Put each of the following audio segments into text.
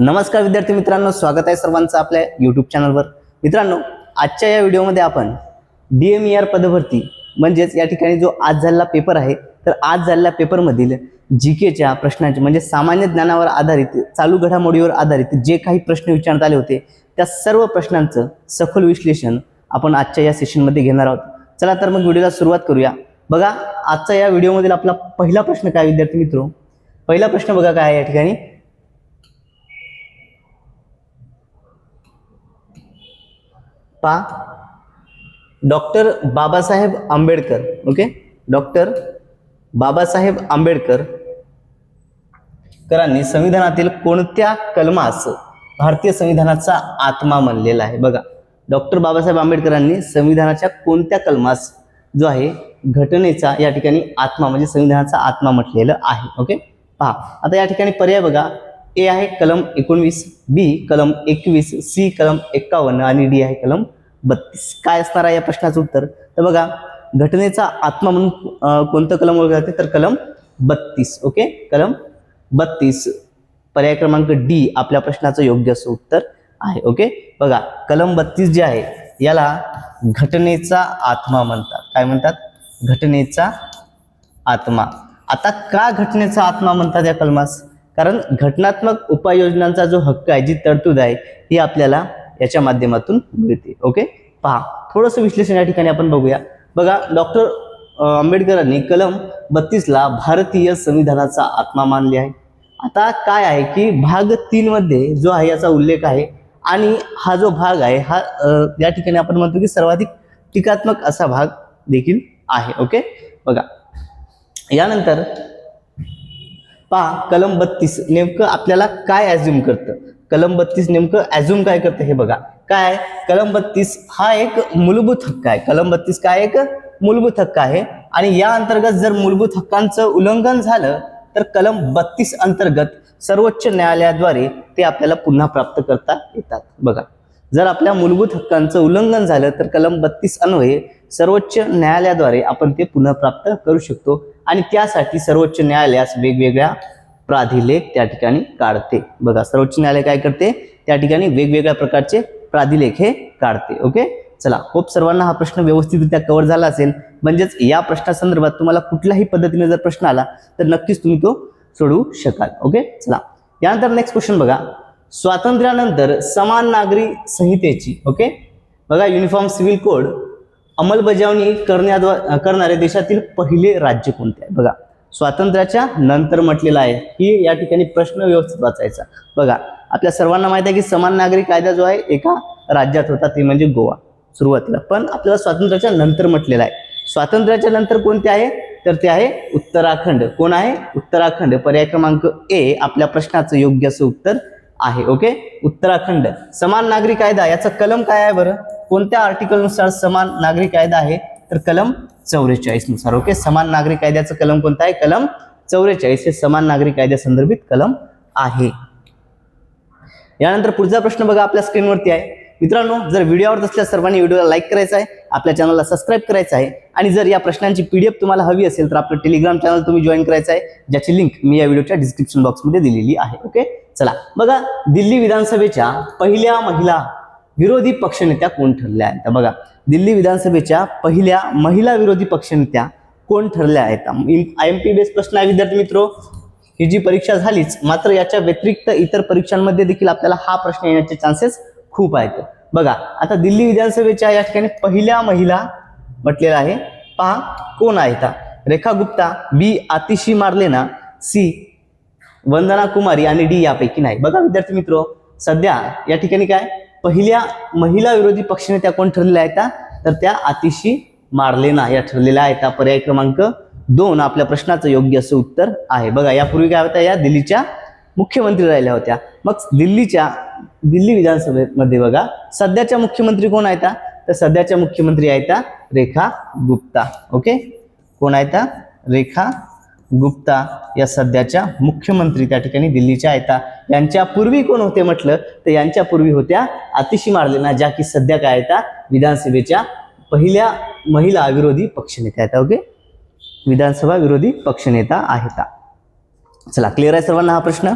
नमस्कार विद्यार्थी मित्रांनो स्वागत आहे सर्वांचं आपल्या यूट्यूब चॅनलवर मित्रांनो आजच्या या व्हिडिओमध्ये आपण डी एम ई आर पदभरती म्हणजेच या ठिकाणी जो आज झालेला पेपर आहे तर आज झालेल्या पेपरमधील जी केच्या प्रश्नांचे म्हणजे सामान्य ज्ञानावर आधारित चालू घडामोडीवर आधारित जे काही प्रश्न विचारण्यात आले होते त्या सर्व प्रश्नांचं सखोल विश्लेषण आपण आजच्या या सेशनमध्ये घेणार आहोत. चला तर मग व्हिडिओला सुरुवात करूया. बघा आजचा या व्हिडिओमधील आपला पहिला प्रश्न काय विद्यार्थी मित्रो? पहिला प्रश्न बघा काय या ठिकाणी. पा. Doctor Babasaheb Ambedkar okay? Doctor Babasaheb Ambedkar करांनी संविधानातील कोणत्या कलमास भारतीय संविधानाचा आत्मा म्हणलेला आहे? बघा डॉक्टर बाबासाहेब आंबेडकरांनी संविधानाच्या कोणत्या कलमास जो आहे घटनेचा या ठिकाणी आत्मा म्हणजे संविधानाचा आत्मा म्हटलेलं आहे ओके? पहा आता या ठिकाणी पर्याय बघा. ए आहे कलम एकोणवीस बी कलम एकवीस सी कलम एक्कावन्न आणि डी आहे कलम बत्तीस. काय असणार आहे या प्रश्नाचं उत्तर? तर बघा घटनेचा आत्मा म्हणून कोणतं कलम ओळखलं जाते? तर कलम बत्तीस ओके? कलम बत्तीस. पर्याय क्रमांक डी आपल्या प्रश्नाचं योग्य असं उत्तर आहे ओके? बघा कलम बत्तीस जे आहे याला घटनेचा आत्मा म्हणतात. काय म्हणतात? घटनेचा आत्मा. आता का घटनेचा आत्मा म्हणतात या कलमास? कारण घटनात्मक उपाययोजनांचा जो हक्क आहे जी तरतूद आहे ही आपल्याला याच्या माध्यमातून मिळते. ओके पहा थोडंसं विश्लेषण या ठिकाणी आपण बघूया. बघा डॉक्टर आंबेडकरांनी कलम बत्तीसला भारतीय संविधानाचा आत्मा मानले आहे. आता काय आहे की भाग तीनमध्ये जो आहे याचा उल्लेख आहे आणि हा जो भाग आहे हा या ठिकाणी आपण म्हणतो की सर्वाधिक टीकात्मक असा भाग देखील आहे. ओके बघा. यानंतर पहा कलम बत्तीस. नेमकं आपल्याला काय ॲझ्युम करतं? कलम बत्तीस नेमकं ॲझ्युम काय करतं हे बघा. काय? कलम बत्तीस हा एक मूलभूत हक्क आहे. कलम बत्तीस काय एक? मूलभूत हक्क आहे. आणि या अंतर्गत जर मूलभूत हक्कांचं उल्लंघन झालं तर कलम बत्तीस अंतर्गत सर्वोच्च न्यायालयाद्वारे ते आपल्याला पुन्हा प्राप्त करता येतात. बघा. जर आपल्या मूलभूत हक्कांचं उल्लंघन झालं तर कलम बत्तीस अन्वये सर्वोच्च न्यायालयाद्वारे आपण ते पुनर्प्राप्त करू शकतो. आणि त्यासाठी सर्वोच्च न्यायालयास वेगवेगळ्या प्राधिलेख त्या ठिकाणी काढते. बघा सर्वोच्च न्यायालय काय करते? त्या ठिकाणी वेगवेगळ्या प्रकारचे प्राधिलेख हे काढते ओके? चला खूप सर्वांना हा प्रश्न व्यवस्थितरित्या कव्हर झाला असेल. म्हणजेच या प्रश्नासंदर्भात तुम्हाला कुठल्याही पद्धतीने जर प्रश्न आला तर नक्कीच तुम्ही तो सोडवू शकाल ओके? चला यानंतर नेक्स्ट क्वेश्चन बघा. स्वातंत्र्यानंतर समान नागरी संहितेची ओके? बघा युनिफॉर्म सिव्हिल कोड अंमलबजावणी करण्याद्वा करणारे देशातील पहिले राज्य कोणते आहे? बघा स्वातंत्र्याच्या नंतर म्हटलेलं आहे. ही या ठिकाणी प्रश्न व्यवस्थित वाचायचा. बघा आपल्या सर्वांना माहीत आहे की समान नागरी कायदा जो आहे एका राज्यात होता ते म्हणजे गोवा. सुरुवातीला. पण आपल्याला स्वातंत्र्याच्या नंतर म्हटलेलं आहे. स्वातंत्र्याच्या नंतर कोणते आहे? तर ते आहे उत्तराखंड. कोण आहे? उत्तराखंड. पर्याय क्रमांक ए आपल्या प्रश्नाचं योग्य असं उत्तर आहे. ओके? उत्तराखंड. समान नागरी कायदा याचा कलम काय आहे बरं? कोणत्या आर्टिकलनुसार समान नागरी कायदा आहे? तर कलम चौवेचाळीसनुसार ओके समान नागरी कायद्याचं कलम कोणतं आहे? कलम चौवेचाळीस. हे समान नागरी कायद्यासंदर्भित कलम आहे. यानंतर पुढचा प्रश्न बघा आपल्या स्क्रीनवरती आहे. मित्रांनो जर व्हिडिओ आवडत असल्यास सर्वांनी व्हिडिओला लाईक करायचा आहे आपल्या चॅनलला सबस्क्राईब करायचं आहे आणि जर या प्रश्नांची पीडीएफ तुम्हाला हवी असेल तर आपलं टेलिग्राम चॅनल तुम्ही जॉईन करायचं आहे ज्याची लिंक मी या व्हिडिओच्या डिस्क्रिप्शन बॉक्समध्ये दिलेली आहे ओके चला बघा दिल्ली विधानसभेच्या पहिल्या महिला विरोधी पक्षनेत्या कोण ठरल्या आहेत? तर बघा दिल्ली विधानसभेच्या पहिल्या महिला विरोधी पक्षनेत्या कोण ठरल्या आहेत? आय एम पी बेस प्रश्न आहे विद्यार्थी मित्रो. ही जी परीक्षा झालीच मात्र याच्या व्यतिरिक्त इतर परीक्षांमध्ये देखील आपल्याला हा प्रश्न येण्याचे चान्सेस खूप आहेत. बघा आता दिल्ली विधानसभेच्या या ठिकाणी पहिल्या महिला म्हटलेलं आहे. पहा कोण आहेत रेखा गुप्ता बी. आतिशी मारलेना सी. वंदना कुमारी आणि डी यापैकी नाही. बघा विद्यार्थी मित्र सध्या या ठिकाणी काय? पहिल्या महिला विरोधी पक्षनेत्या कोण ठरलेल्या आहेत तर त्या आतिशी मारलेना या ठरलेल्या आहेत. पर्याय क्रमांक दोन आपल्या प्रश्नाचं योग्य असं उत्तर आहे. बघा यापूर्वी काय होत्या? या दिल्लीच्या मुख्यमंत्री राहिल्या होत्या. मग दिल्लीच्या दिल्ली विधानसभेमध्ये बघा सध्याच्या मुख्यमंत्री कोण आहेत तर सध्याच्या मुख्यमंत्री आहेत रेखा गुप्ता. ओके? कोण आहेत रेखा गुप्ता या सध्याच्या मुख्यमंत्री त्या ठिकाणी दिल्लीच्या आहेत. यांच्या पूर्वी कोण होते म्हटलं? तर यांच्या पूर्वी होत्या आतिशी मार्लेना ज्या की सध्या काय आहेत विधानसभेच्या पहिल्या महिला विरोधी पक्षनेत्या आहेत. ओके? विधानसभा विरोधी पक्षनेता आहेत. चला क्लिअर आहे सर्वांना हा प्रश्न?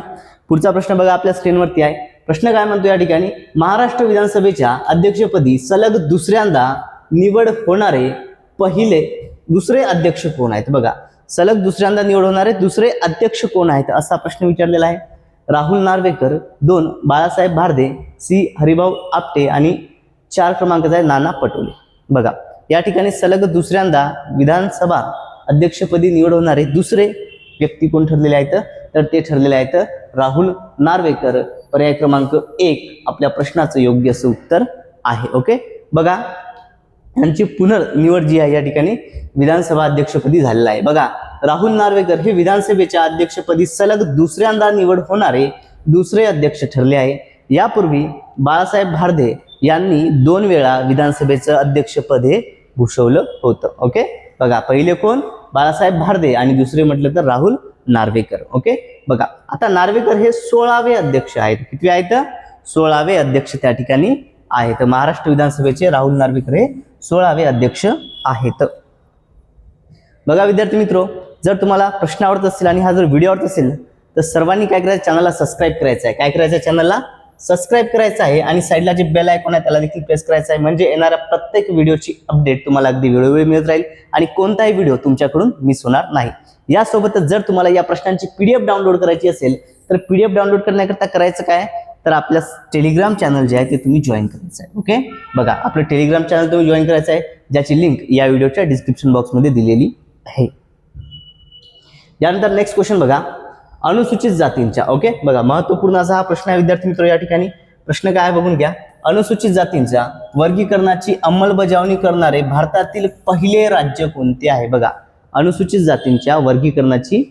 पुढचा प्रश्न बघा आपल्या स्क्रीनवरती आहे. प्रश्न काय म्हणतो या ठिकाणी? महाराष्ट्र विधानसभेच्या अध्यक्षपदी सलग दुसऱ्यांदा निवड होणारे पहिले दुसरे अध्यक्ष कोण आहेत? बघा सलग दुसऱ्यांदा निवडवणारे दुसरे अध्यक्ष कोण आहेत? असा प्रश्न विचारलेला आहे. राहुल नार्वेकर दोन बाळासाहेब भारदे सी हरिभाऊ आपटे आणि चार क्रमांकाचा आहे नाना पटोले. बघा या ठिकाणी सलग दुसऱ्यांदा विधानसभा अध्यक्षपदी निवडवणारे दुसरे व्यक्ती कोण ठरलेले आहेत? तर ते ठरलेले आहेत राहुल नार्वेकर. पर्याय क्रमांक एक आपल्या प्रश्नाचं योग्य असं उत्तर आहे. ओके? बघा यांची पुनर्निवड जी आहे या ठिकाणी विधानसभा अध्यक्षपदी झालेला आहे. बघा राहुल नार्वेकर हे विधानसभेच्या अध्यक्षपदी सलग दुसऱ्यांदा निवड होणारे दुसरे अध्यक्ष ठरले आहे. यापूर्वी बाळासाहेब भारदे यांनी दोन वेळा विधानसभेचं अध्यक्षपद हे भूषवलं होतं ओके? बघा पहिले कोण? बाळासाहेब भारदे आणि दुसरे म्हटलं तर राहुल नार्वेकर ओके? बघा आता नार्वेकर हे सोळावे अध्यक्ष आहेत. किती आहेत? सोळावे अध्यक्ष त्या ठिकाणी आहेत. महाराष्ट्र विधानसभेचे राहुल नार्वेकर हे सोळावे अध्यक्ष आहेत. बघा विद्यार्थी मित्रो जर तुम्हाला प्रश्न आवडत असतील आणि हा जर व्हिडिओ आवडत असेल तर सर्वांनी काय करायचं? चॅनलला सबस्क्राईब करायचं आहे. काय करायचं? चॅनलला सबस्क्राईब करायचं आहे आणि साईडला जे बेल आयकॉन आहे त्याला देखील प्रेस करायचं आहे. म्हणजे येणाऱ्या प्रत्येक व्हिडिओची अपडेट तुम्हाला अगदी वेळोवेळी मिळत राहील आणि कोणताही व्हिडिओ तुमच्याकडून मिस होणार नाही. यासोबतच जर तुम्हाला या प्रश्नांची पीडीएफ डाउनलोड करायची असेल तर पीडीएफ डाउनलोड करण्याकरता करायचं काय? तर आपल्या टेलिग्राम चॅनल जे आहे ते तुम्ही जॉईन करायचं आहे. ओके बघा आपलं टेलिग्राम चॅनल तुम्ही जॉईन करायचं आहे ज्याची लिंक या व्हिडिओच्या डिस्क्रिप्शन बॉक्समध्ये दिलेली आहे. यानंतर नेक्स्ट क्वेश्चन बघा. अनुसूचित जातींच्या ओके बघा महत्त्वपूर्ण असा हा प्रश्न आहे विद्यार्थी मित्र या ठिकाणी प्रश्न काय आहे बघून घ्या. अनुसूचित जातींच्या वर्गीकरणाची अंमलबजावणी करणारे भारतातील पहिले राज्य कोणते आहे बघा. अनुसूचित जातींच्या वर्गीकरणाची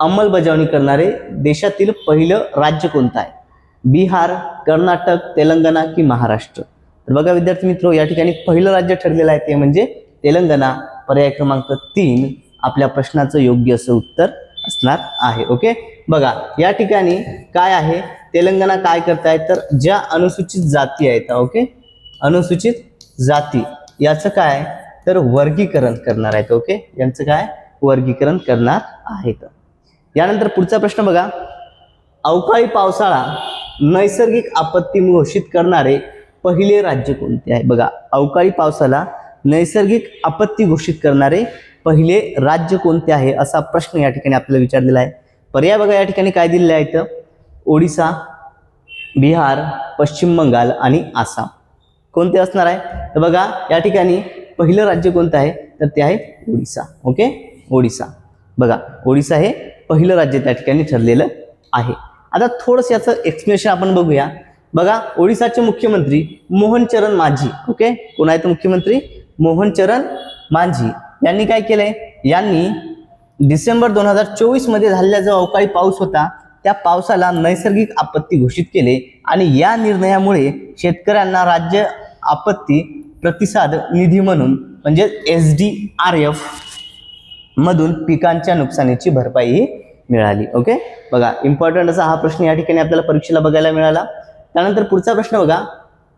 अंमलबजावणी करणारे देशातील पहिलं राज्य कोणतं आहे? बिहार कर्नाटक तेलंगणा की महाराष्ट्र? तर बघा विद्यार्थी मित्र या ठिकाणी पहिलं राज्य ठरलेलं आहे ते म्हणजे तेलंगणा. पर्याय क्रमांक तीन आपल्या प्रश्नाचं योग्य असं उत्तर असणार आहे ओके बघा या ठिकाणी काय आहे? तेलंगणा काय करतायत? तर ज्या अनुसूचित जाती आहेत ओके अनुसूचित जाती याचं काय तर वर्गीकरण करणार आहेत ओके यांचं काय? वर्गीकरण करणार आहेत. यानंतर पुढचा प्रश्न बघा. अवकाळी पावसाळा नैसर्गिक आपत्ती घोषित करणारे पहिले राज्य कोणते आहे? बघा अवकाळी पावसाला नैसर्गिक आपत्ती घोषित करणारे पहिले राज्य कोणते आहे असा प्रश्न या ठिकाणी आपल्याला विचारलेला आहे. पर्याय बघा या ठिकाणी काय दिलेले आहेत ओडिसा बिहार पश्चिम बंगाल आणि आसाम. कोणते असणार आहे? तर बघा या ठिकाणी पहिलं राज्य कोणतं आहे? तर ते आहे ओडिसा. ओके? ओडिसा. बघा ओडिसा हे पहिलं राज्य त्या ठिकाणी ठरलेलं आहे. आता थोडंसं याचं एक्सप्लेनेशन आपण बघूया. बघा ओडिसाचे मुख्यमंत्री मोहनचरण माझी. मांझी ओके? कोण आहेत मुख्यमंत्री? मोहनचरण माझी मांझी. यांनी काय केलंय? यांनी डिसेंबर दोन हजार चोवीसमध्ये झालेला जो अवकाळी पाऊस होता त्या पावसाला नैसर्गिक आपत्ती घोषित केले आणि या निर्णयामुळे शेतकऱ्यांना राज्य आपत्ती प्रतिसाद निधी म्हणून म्हणजे एस डी आर एफ मधून पिकांच्या नुकसानीची भरपाई मिळाली. ओके बघा इम्पॉर्टंट असा हा प्रश्न या ठिकाणी आपल्याला परीक्षेला बघायला मिळाला. त्यानंतर पुढचा प्रश्न बघा.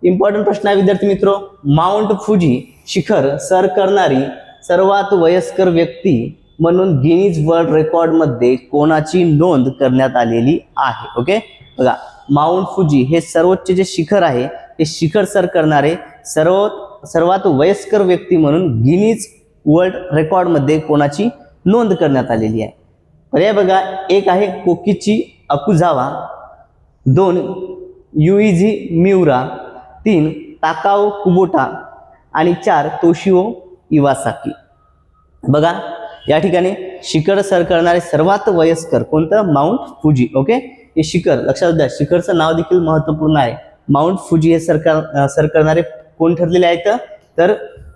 इम्पॉर्टंट प्रश्न आहे विद्यार्थी मित्र. माउंट फुजी शिखर सर करणारी सर्वात वयस्कर व्यक्ती म्हणून गिनीज वर्ल्ड रेकॉर्डमध्ये कोणाची नोंद करण्यात आलेली आहे ओके? बघा माउंट फुजी हे सर्वोच्च जे शिखर आहे ते शिखर सर करणारे सर्व सर्वात वयस्कर व्यक्ती म्हणून गिनीज वर्ल्ड रेकॉर्डमध्ये कोणाची नोंद करण्यात आलेली आहे? पर्याय बघा एक आहे कोकीची अकुझावा दोन युईझी म्युरा तीन ताकाओ कुबोटा आणि चार तोशिओ इवासाकी. बघा या ठिकाणी शिखर सर करणारे सर्वात वयस्कर कोणतं? Mount Fuji okay? हे शिखर लक्षात द्या शिखरचं नाव देखील महत्त्वपूर्ण आहे. माउंट फुजी हे सरकार सर करणारे कोण ठरलेले आहेत? तर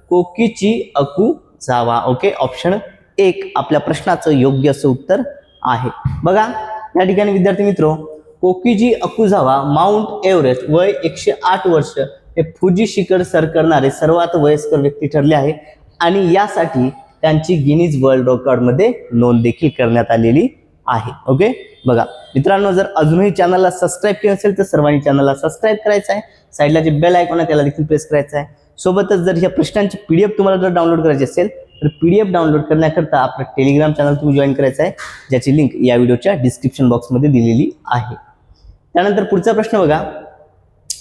कोकीची अकू जावा ओके? ऑप्शन एक आपल्या प्रश्नाचं योग्य असं उत्तर आहे. बघा या ठिकाणी विद्यार्थी मित्रो कोकीजी अकुझावा माउंट एव्हरेस्ट वय एकशे आठ वर्ष हे फुजी शिखर सर करणारे सर्वात वयस्कर व्यक्ती ठरले आहे. आणि यासाठी त्यांची गिनीज वर्ल्ड रेकॉर्डमध्ये नोंद देखील करण्यात आलेली आहे. ओके बघा मित्रांनो जर अजूनही चॅनलला सबस्क्राईब केलं असेल तर सर्वांनी चॅनलला सबस्क्राईब करायचं आहे. साईडला जे बेल आयकॉन आहे त्याला देखील प्रेस करायचं आहे. सोबतच जर ह्या प्रश्नांची पीडीएफ तुम्हाला जर डाउनलोड करायची असेल तर पी डी एफ डाउनलोड करण्याकरता आपलं टेलिग्राम चॅनल तुम्ही जॉईन करायचं आहे ज्याची लिंक या व्हिडिओच्या डिस्क्रिप्शन बॉक्समध्ये दिलेली आहे. त्यानंतर पुढचा प्रश्न बघा.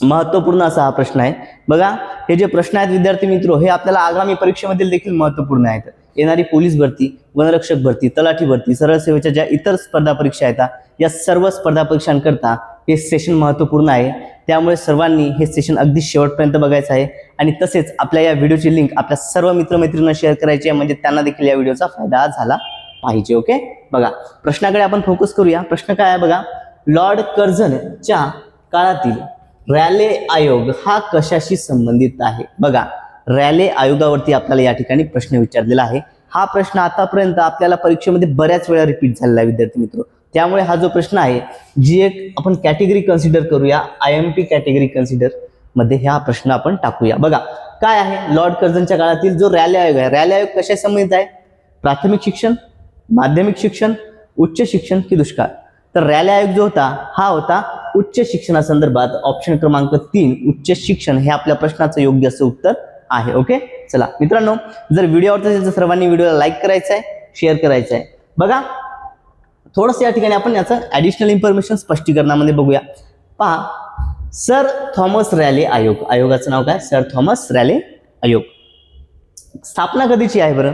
महत्त्वपूर्ण असा हा प्रश्न आहे. बघा हे जे प्रश्न आहेत विद्यार्थी मित्र हे आपल्याला आगामी परीक्षेमधील देखील महत्त्वपूर्ण आहेत. येणारी पोलीस भरती वनरक्षक भरती तलाठी भरती सरळ सेवेच्या ज्या इतर स्पर्धा परीक्षा आहेत या सर्व स्पर्धा परीक्षांकरता हे सेशन महत्त्वपूर्ण आहे. त्यामुळे सर्वांनी हे सेशन अगदी शेवटपर्यंत बघायचं आहे आणि तसेच आपल्या या व्हिडिओची लिंक आपल्या सर्व मित्रमैत्रींना शेअर करायची आहे म्हणजे त्यांना देखील या व्हिडिओचा फायदा झाला पाहिजे ओके? बघा प्रश्नाकडे आपण फोकस करूया. प्रश्न काय आहे बघा? लॉर्ड कर्झनच्या काळातील रॅले आयोग हा कशाशी संबंधित आहे? बघा रॅले आयोगावरती आपल्याला या ठिकाणी प्रश्न विचारलेला आहे. हा प्रश्न आतापर्यंत आपल्याला परीक्षेमध्ये बऱ्याच वेळा रिपीट झालेला आहे विद्यार्थी मित्र. त्यामुळे हा जो प्रश्न आहे जी एक आपण कॅटेगरी कन्सिडर करूया आय एम पी कॅटेगरी कन्सिडरमध्ये हा प्रश्न आपण टाकूया. बघा काय आहे? लॉर्ड कर्जनच्या काळातील जो रॅले आयोग आहे रॅले आयोग कशा संबंधित आहे? प्राथमिक शिक्षण माध्यमिक शिक्षण उच्च शिक्षण की दुष्काळ? तर रॅले आयोग जो होता हा होता उच्च शिक्षणासंदर्भात ऑप्शन क्रमांक तीन उच्च शिक्षण हे आपल्या प्रश्नाचं योग्य असं उत्तर आहे ओके चला मित्रांनो जर व्हिडिओ आवडत असेल तर सर्वांनी व्हिडिओला लाईक करायचं आहे शेअर करायचं आहे बघा थोडंसं या ठिकाणी आपण याचं ॲडिशनल इन्फॉर्मेशन स्पष्टीकरणामध्ये बघूया. पहा सर थॉमस रॅले आयोग. आयोगाचं नाव काय? सर थॉमस रॅले आयोग. स्थापना कधीची आहे बरं?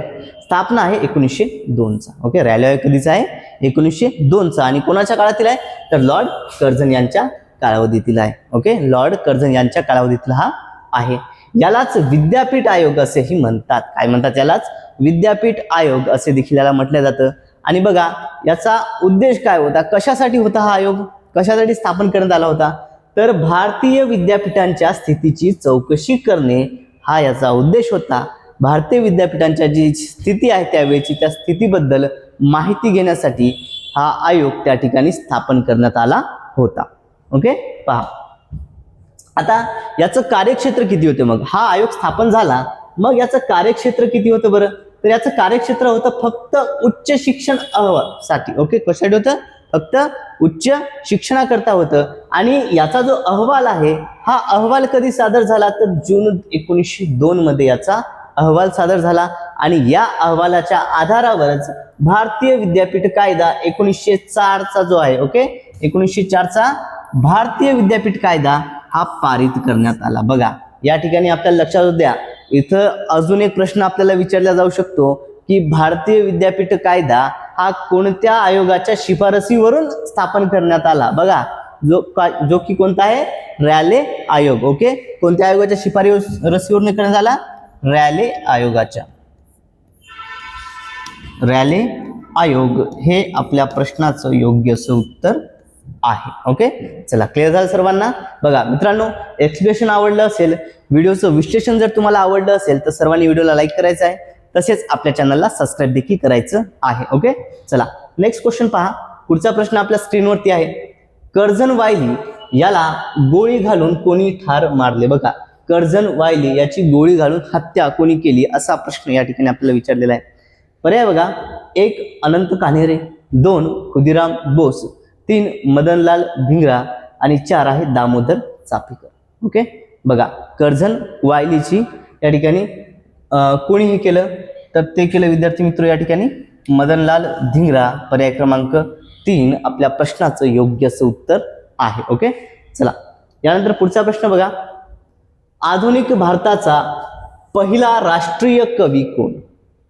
स्थापना आहे एकोणीसशे दोनचा. ओके रॅली कधीचा आहे? एकोणीसशे दोनचा. आणि कोणाच्या काळातील आहे? तर लॉर्ड कर्झन यांच्या कालावधीतील आहे. ओके लॉर्ड कर्झन यांच्या कालावधीतला हा आहे. यालाच विद्यापीठ आयोग असेही म्हणतात. काय म्हणतात यालाच? विद्यापीठ आयोग असे देखील याला म्हटलं जातं. आणि बघा याचा उद्देश काय होता? कशासाठी होता हा आयोग? कशासाठी स्थापन करण्यात आला होता? तर भारतीय विद्यापीठांच्या स्थितीची चौकशी करणे हा याचा उद्देश होता. भारतीय विद्यापीठांच्या जी स्थिती आहे त्यावेळेची त्या स्थितीबद्दल माहिती घेण्यासाठी हा आयोग त्या ठिकाणी स्थापन करण्यात आला होता. ओके पहा. आता याचं कार्यक्षेत्र किती होते मग? हा आयोग स्थापन झाला मग याचं कार्यक्षेत्र किती होतं बरं? तर याचं कार्यक्षेत्र होतं फक्त उच्च शिक्षण अहवालसाठी. ओके कशासाठी होतं? फक्त उच्च शिक्षणाकरता होतं. आणि याचा जो अहवाल आहे हा अहवाल कधी सादर झाला? तर जून एकोणीसशे दोन मध्ये याचा अहवाल सादर झाला आणि या अहवालाच्या आधारावरच भारतीय विद्यापीठ कायदा एकोणीसशे चारचा जो आहे ओके एकोणीसशे चारचा भारतीय विद्यापीठ कायदा हा पारित करण्यात आला. बघा या ठिकाणी आपल्याला लक्षात द्या इथं अजून एक प्रश्न आपल्याला विचारला जाऊ शकतो की भारतीय विद्यापीठ कायदा हा कोणत्या आयोगाच्या शिफारसीवरून स्थापन करण्यात आला? बघा जो का जो की कोणता आहे? रॅले आयोग ओके कोणत्या आयोगाच्या शिफारसीवरून करण्यात आला? रॅले आयोगाच्या. रॅले आयोग हे आपल्या प्रश्नाचं योग्य असं उत्तर आहे. ओके चला क्लिअर झालं सर्वांना? बघा मित्रांनो एक्सप्लेनेशन आवडलं असेल व्हिडिओचं विश्लेषण जर तुम्हाला आवडलं असेल तर सर्वांनी व्हिडिओला लाईक करायचं आहे. तसेच आपल्या चॅनलला सबस्क्राईब देखील करायचं आहे. ओके चला नेक्स्ट क्वेश्चन पहा. पुढचा प्रश्न आपल्या स्क्रीनवरती आहे. कर्झन वायली याला गोळी घालून कोणी ठार मारले? बघा कर्जन वायली याची गोळी घालून हत्या कोणी केली असा प्रश्न या ठिकाणी आपल्याला विचारलेला आहे. पर्याय बघा एक अनंत कान्हेरे दोन खुदिराम बोस तीन मदनलाल धिंगरा आणि चार आहे दामोदर चापेकर. ओके बघा कर्झन वायलीची या ठिकाणी कोणीही कोणी हे केलं? तर ते केलं विद्यार्थी मित्र या ठिकाणी मदनलाल धिंगरा पर्याय क्रमांक तीन आपल्या प्रश्नाचं योग्य असं उत्तर आहे. ओके चला यानंतर पुढचा प्रश्न बघा. आधुनिक भारताचा पहिला राष्ट्रीय कवी कोण?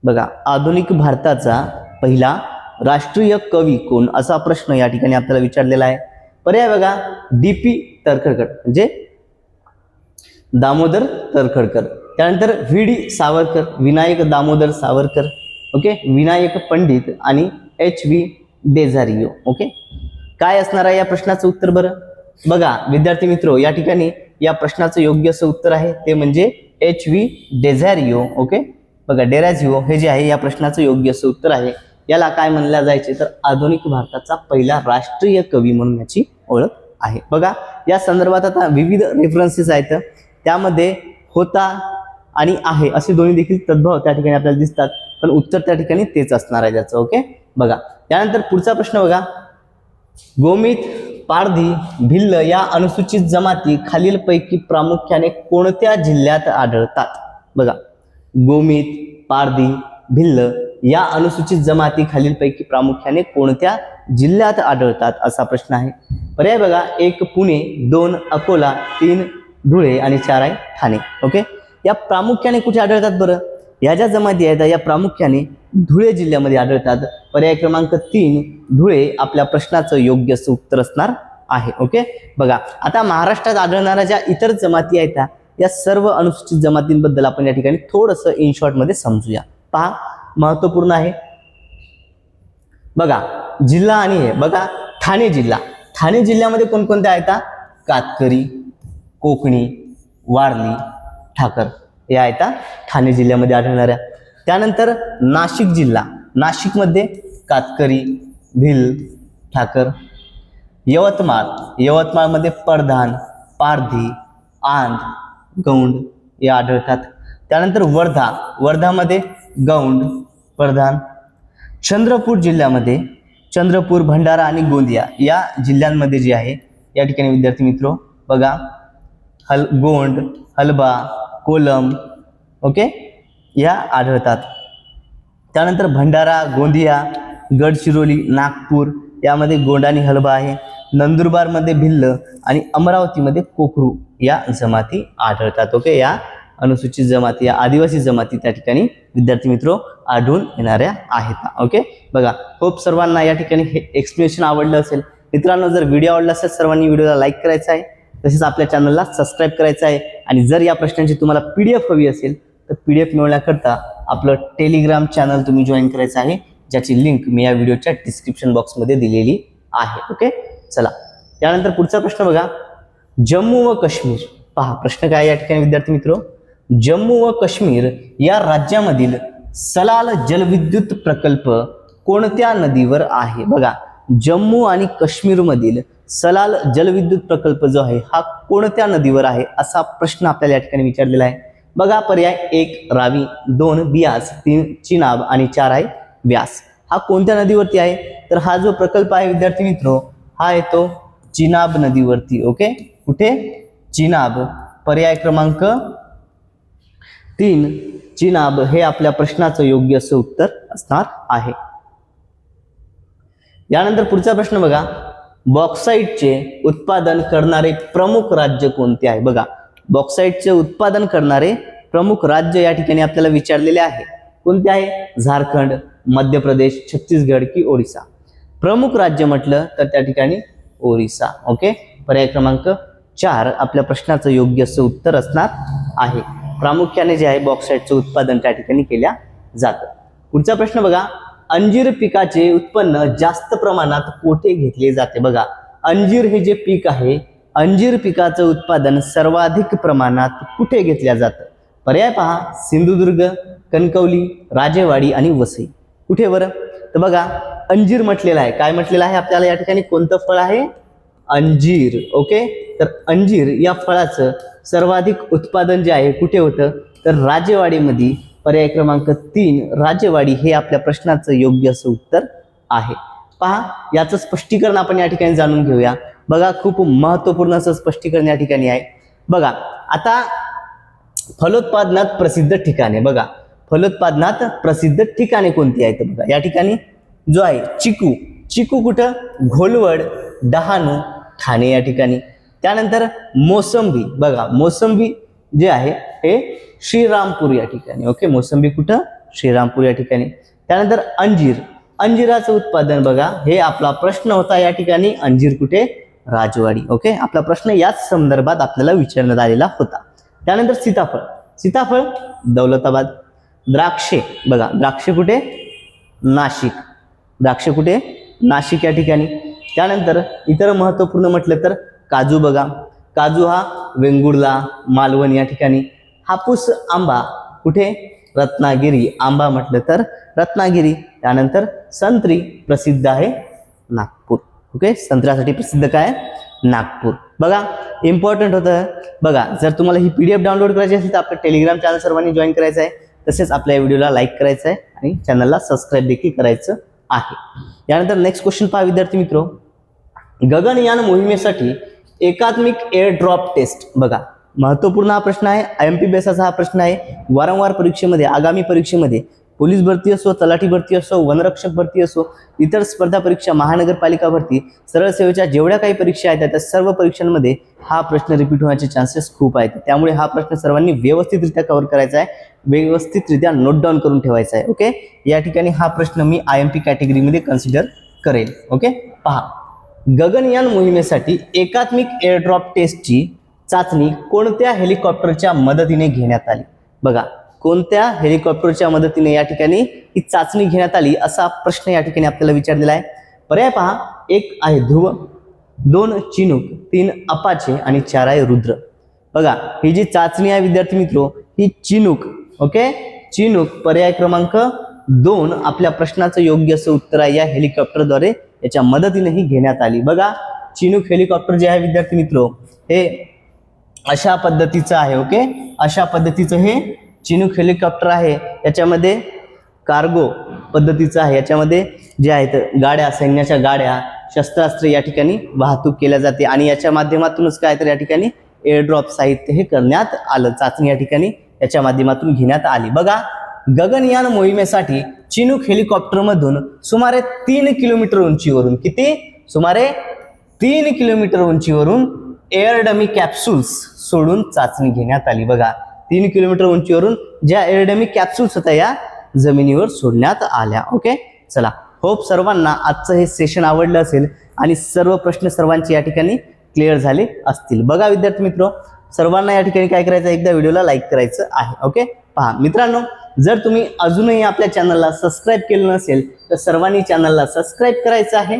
बघा आधुनिक भारताचा पहिला राष्ट्रीय कवी कोण? असा प्रश्न या ठिकाणी आपल्याला विचारलेला आहे. पर्याय बघा डी पी तरखडकर म्हणजे दामोदर तरखडकर. त्यानंतर V D Savarkar Vinayak Damodar Savarkar okay? Vinayak Pandit आणि एच व्ही डेझारियो ओके? काय असणार आहे या प्रश्नाचं उत्तर बरं? बघा विद्यार्थी मित्र या ठिकाणी या प्रश्नाचं योग्य असं उत्तर आहे. ते म्हणजे एच व्ही डेझॅरिओ ओके बघा डेरॅझिओ हे जे आहे या प्रश्नाचं योग्य असं उत्तर आहे. याला काय म्हणल्या जायचे तर आधुनिक भारताचा पहिला राष्ट्रीय कवी म्हणून याची ओळख आहे. बघा या संदर्भात आता विविध रेफरन्सेस आहेत. त्यामध्ये होता आणि आहे असे दोन्ही देखील तद्भव त्या ठिकाणी आपल्याला दिसतात. पण उत्तर त्या ठिकाणी तेच असणार आहे त्याचं ओके बघा त्यानंतर पुढचा प्रश्न बघा. गोमित पारधी भिल्ल या अनुसूचित जमाती खालीलपैकी प्रामुख्याने कोणत्या जिल्ह्यात आढळतात? बघा गोमित पारधी भिल्ल या अनुसूचित जमाती खालीलपैकी प्रामुख्याने कोणत्या जिल्ह्यात आढळतात असा प्रश्न आहे. पर्याय बघा एक पुणे दोन अकोला तीन धुळे आणि चार आहे ठाणे. ओके? या प्रामुख्याने कुठे आढळतात बरं? या ज्या जमाती आहेत या प्रामुख्याने धुळे जिल्ह्यामध्ये आढळतात. पर्याय क्रमांक तीन धुळे आपल्या प्रश्नाचं योग्य उत्तर असणार आहे. ओके? बघा आता महाराष्ट्रात आढळणाऱ्या ज्या इतर जमाती आहेत त्या या सर्व अनुसूचित जमातींबद्दल आपण या ठिकाणी थोडंसं इन शॉर्टमध्ये समजूया. पहा महत्त्वपूर्ण आहे. बघा जिल्हा आणि हे बघा ठाणे जिल्हा. ठाणे जिल्ह्यामध्ये कोणकोणत्या आहेत कातकरी कोकणी वारली ठाकर. या आहेत ठाणे जिल्ह्यामध्ये आढळणाऱ्या. त्यानंतर नाशिक जिल्हा. नाशिकमध्ये कातकरी भिल ठाकर यवतमाळ. यवतमाळमध्ये परधान पारधी आंध गौंड या आढळतात. त्यानंतर वर्धा. वर्धामध्ये गौंड प्रधान चंद्रपूर जिल्ह्यामध्ये चंद्रपूर भंडारा आणि गोंदिया या जिल्ह्यांमध्ये जे आहे या ठिकाणी विद्यार्थी मित्रो बघा. हल गोंड हलबा कोलम ओके? या आढळतात. त्यानंतर भंडारा गोंदिया गडचिरोली नागपूर यामध्ये गोंड आणि हलबा आहे. नंदुरबारमध्ये भिल्ल आणि अमरावतीमध्ये कोकरू या जमाती आढळतात ओके? या अनुसूचित जमाती या आदिवासी जमाती त्या ठिकाणी विद्यार्थी मित्रो आढळून येणाऱ्या आहेत ओके? बघा होप सर्वांना या ठिकाणी हे एक्सप्लेनेशन आवडलं असेल. मित्रांनो जर व्हिडिओ आवडला असेल सर्वांनी व्हिडिओला लाईक करायचा आहे. तसेच आपल्या चॅनलला सबस्क्राईब करायचं आहे. आणि जर या प्रश्नांची तुम्हाला पी डी एफ हवी असेल तर पी डी एफ मिळवण्याकरता आपलं टेलिग्राम चॅनल तुम्ही जॉईन करायचं आहे ज्याची लिंक मी या व्हिडिओच्या डिस्क्रिप्शन बॉक्समध्ये दिलेली आहे. ओके चला. त्यानंतर पुढचा प्रश्न बघा. जम्मू व काश्मीर. पहा प्रश्न काय या ठिकाणी विद्यार्थी मित्र? जम्मू व काश्मीर या राज्यामधील सलाल जलविद्युत प्रकल्प कोणत्या नदीवर आहे? बघा जम्मू आणि काश्मीरमधील सलाल जलविद्युत प्रकल्प जो आहे हा कोणत्या नदीवर आहे असा प्रश्न आपल्याला या ठिकाणी विचारलेला आहे. बघा पर्याय एक रावी. दोन बियास. तीन चिनाब. आणि चार आहे व्यास. हा कोणत्या नदीवरती आहे? तर हा जो प्रकल्प आहे विद्यार्थी मित्र हा येतो चिनाब नदीवरती. ओके? कुठे? चिनाब. पर्याय क्रमांक तीन चिनाब हे आपल्या प्रश्नाचं योग्य असं उत्तर असणार आहे. यानंतर पुढचा प्रश्न बघा. बॉक्साईटचे उत्पादन करणारे प्रमुख राज्य कोणते आहे? बघा बॉक्साईटचे उत्पादन करणारे प्रमुख राज्य या ठिकाणी आपल्याला विचारलेले आहे. कोणते आहे? झारखंड मध्य प्रदेश छत्तीसगड की ओडिसा. प्रमुख राज्य म्हटलं तर त्या ठिकाणी ओरिसा. ओके? पर्याय क्रमांक चार आपल्या प्रश्नाचं योग्य असं उत्तर असणार आहे. प्रामुख्याने जे आहे बॉक्साईटचं उत्पादन त्या ठिकाणी केल्या जातं. पुढचा प्रश्न बघा. अंजीर पिकाचे उत्पन्न जास्त प्रमाणात कोठे घेतले जाते. बघा अंजीर हे जे पीक आहे अंजीर पिकाचं उत्पादन सर्वाधिक प्रमाणात कुठे घेतल्या जातं? पर्याय पहा सिंधुदुर्ग कणकवली राजेवाडी आणि वसई. कुठे बरं? तर बघा अंजीर म्हटलेलं आहे. काय म्हटलेलं आहे आपल्याला या ठिकाणी? कोणतं फळ आहे? अंजीर. ओके? तर अंजीर या फळाचं सर्वाधिक उत्पादन जे आहे कुठे होतं? तर राजेवाडीमध्ये पर्याय क्रमांक तीन राजेवाडी हे आपल्या प्रश्नाचं योग्य असं उत्तर आहे. पहा याचं स्पष्टीकरण आपण या ठिकाणी जाणून घेऊया. बघा खूप महत्त्वपूर्ण असं स्पष्टीकरण या ठिकाणी आहे. बघा आता फलोत्पादनात प्रसिद्ध ठिकाणे बघा. फलोत्पादनात प्रसिद्ध ठिकाणे कोणती आहेत बघा? या ठिकाणी जो आहे चिकू. चिकू कुठं? घोलवड डहाणू ठाणे या ठिकाणी. त्यानंतर मोसंबी. बघा मोसंबी जे आहे हे श्रीरामपूर या ठिकाणी. ओके मोसंबी कुठं? श्रीरामपूर या ठिकाणी. त्यानंतर अंजीर. अंजिराचं उत्पादन बघा. हे आपला प्रश्न होता या ठिकाणी. अंजीर कुठे? राजवाडी. ओके आपला प्रश्न याच संदर्भात आपल्याला विचारण्यात आलेला होता. त्यानंतर सीताफळ. सीताफळ दौलताबाद. द्राक्षे. बघा द्राक्षे कुठे? नाशिक. द्राक्षे कुठे? नाशिक या ठिकाणी. त्यानंतर इतर महत्त्वपूर्ण म्हटलं तर काजू बघा. काजू हा वेंगुर्ला मालवण या ठिकाणी. हापूस आंबा. कुठे? रत्नागिरी. आंबा म्हटलं तर रत्नागिरी. त्यानंतर संत्री प्रसिद्ध आहे नागपूर. ओके संत्र्यासाठी प्रसिद्ध काय? नागपूर. बघा इम्पॉर्टंट होतं. बघा जर तुम्हाला ही पी डी एफ डाउनलोड करायची असेल तर आपलं टेलिग्राम चॅनल सर्वांनी जॉईन करायचं आहे. तसेच आपल्या या व्हिडिओला लाईक करायचं आहे आणि चॅनलला सबस्क्राईब देखील करायचं आहे. यानंतर नेक्स्ट क्वेश्चन पहा विद्यार्थी मित्र. गगनयान मोहिमेसाठी एकात्मिक एअर ड्रॉप टेस्ट बघा महत्त्वपूर्ण हा प्रश्न आहे. आय एम पी बेसाचा हा प्रश्न आहे. वारंवार परीक्षेमध्ये आगामी परीक्षेमध्ये पोलीस भरती असो तलाठी भरती असो वनरक्षक भरती असो इतर स्पर्धा परीक्षा महानगरपालिका भरती सरळ सेवेच्या जेवढ्या काही परीक्षा आहेत त्या सर्व परीक्षांमध्ये हा प्रश्न रिपीट होण्याचे चान्सेस खूप आहेत. त्यामुळे हा प्रश्न सर्वांनी व्यवस्थितरित्या कव्हर करायचा आहे. व्यवस्थितरित्या नोट डाऊन करून ठेवायचा आहे. ओके या ठिकाणी हा प्रश्न मी आय एम पी कॅटेगरीमध्ये कन्सिडर करेल. ओके पहा. गगनयान मोहिमेसाठी एकात्मिक एअरड्रॉप टेस्टची चाचणी कोणत्या हेलिकॉप्टरच्या मदतीने घेण्यात आली? बघा कोणत्या हेलिकॉप्टरच्या मदतीने या ठिकाणी ही चाचणी घेण्यात आली असा प्रश्न या ठिकाणी आपल्याला विचारलेला आहे. पर्याय पहा एक आहे ध्रुव दोन चिनूक तीन अपाचे आणि चार आहे रुद्र. बघा ही जी चाचणी आहे विद्यार्थी मित्रो ही चिनूक ओके? चिनूक पर्याय क्रमांक दोन आपल्या प्रश्नाचं योग्य असं उत्तर आहे या हेलिकॉप्टरद्वारे याच्या मदतीनेही घेण्यात आली. बघा चिनूक हेलिकॉप्टर जे आहे विद्यार्थी मित्रो हे अशा पद्धतीचं आहे ओके अशा पद्धतीचं हे चिनूक हेलिकॉप्टर आहे. याच्यामध्ये कार्गो पद्धतीचं आहे. याच्यामध्ये जे आहेत गाड्या सैन्याच्या गाड्या शस्त्रास्त्र या ठिकाणी वाहतूक केल्या जाते. आणि याच्या माध्यमातूनच काय तर या ठिकाणी एअरड्रॉप साहित्य हे करण्यात आलं चाचणी या ठिकाणी याच्या माध्यमातून घेण्यात आली. बघा गगनयान मोहिमेसाठी चिनूक हेलिकॉप्टरमधून सुमारे तीन किलोमीटर उंचीवरून किती? सुमारे तीन किलोमीटर उंचीवरून एअर डमी कॅप्सूल्स सोडून चाचणी घेण्यात आली. बघा तीन किलोमीटर उंचीवरून ज्या एरोडेमिक कॅप्सूल्स होत्या या जमिनीवर सोडण्यात आल्या. ओके चला होप सर्वांना आजचं हे सेशन आवडलं असेल आणि सर्व प्रश्न सर्वांचे या ठिकाणी क्लिअर झाले असतील. बघा विद्यार्थी मित्र सर्वांना या ठिकाणी काय करायचं एकदा व्हिडिओला लाईक करायचं आहे. ओके पहा मित्रांनो जर तुम्ही अजूनही आपल्या चॅनलला सबस्क्राईब केलं नसेल तर सर्वांनी चॅनलला सबस्क्राईब करायचं आहे.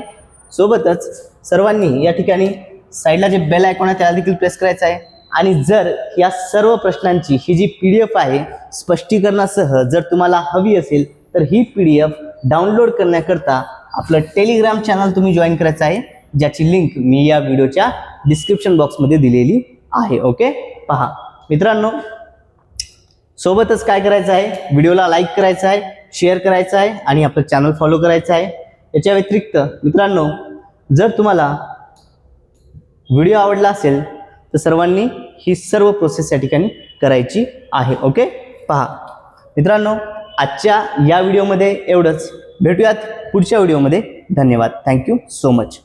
सोबतच सर्वांनी या ठिकाणी साईडला जे बेल आयकॉन आहे त्याला देखील प्रेस करायचं आहे. आणि जर या सर्व प्रश्नांची ही जी पी डी एफ आहे स्पष्टीकरणासह जर तुम्हाला हवी असेल तर ही पी डी एफ डाउनलोड करण्याकरता आपलं टेलिग्राम चॅनल तुम्ही जॉईन करायचं आहे ज्याची लिंक मी या व्हिडिओच्या डिस्क्रिप्शन बॉक्समध्ये दिलेली आहे ओके? पहा. मित्रांनो सोबतच काय करायचं आहे? व्हिडिओला लाईक करायचं आहे शेअर करायचं आहे आणि आपलं चॅनल फॉलो करायचं आहे. याच्या व्यतिरिक्त मित्रांनो जर तुम्हाला व्हिडिओ आवडला असेल तर सर्वांनी ही सर्व प्रोसेस या ठिकाणी करायची आहे ओके पहा. मित्रांनो आजच्या या व्हिडिओमध्ये एवढंच. भेटूयात पुढच्या व्हिडिओमध्ये. धन्यवाद. Thank you so much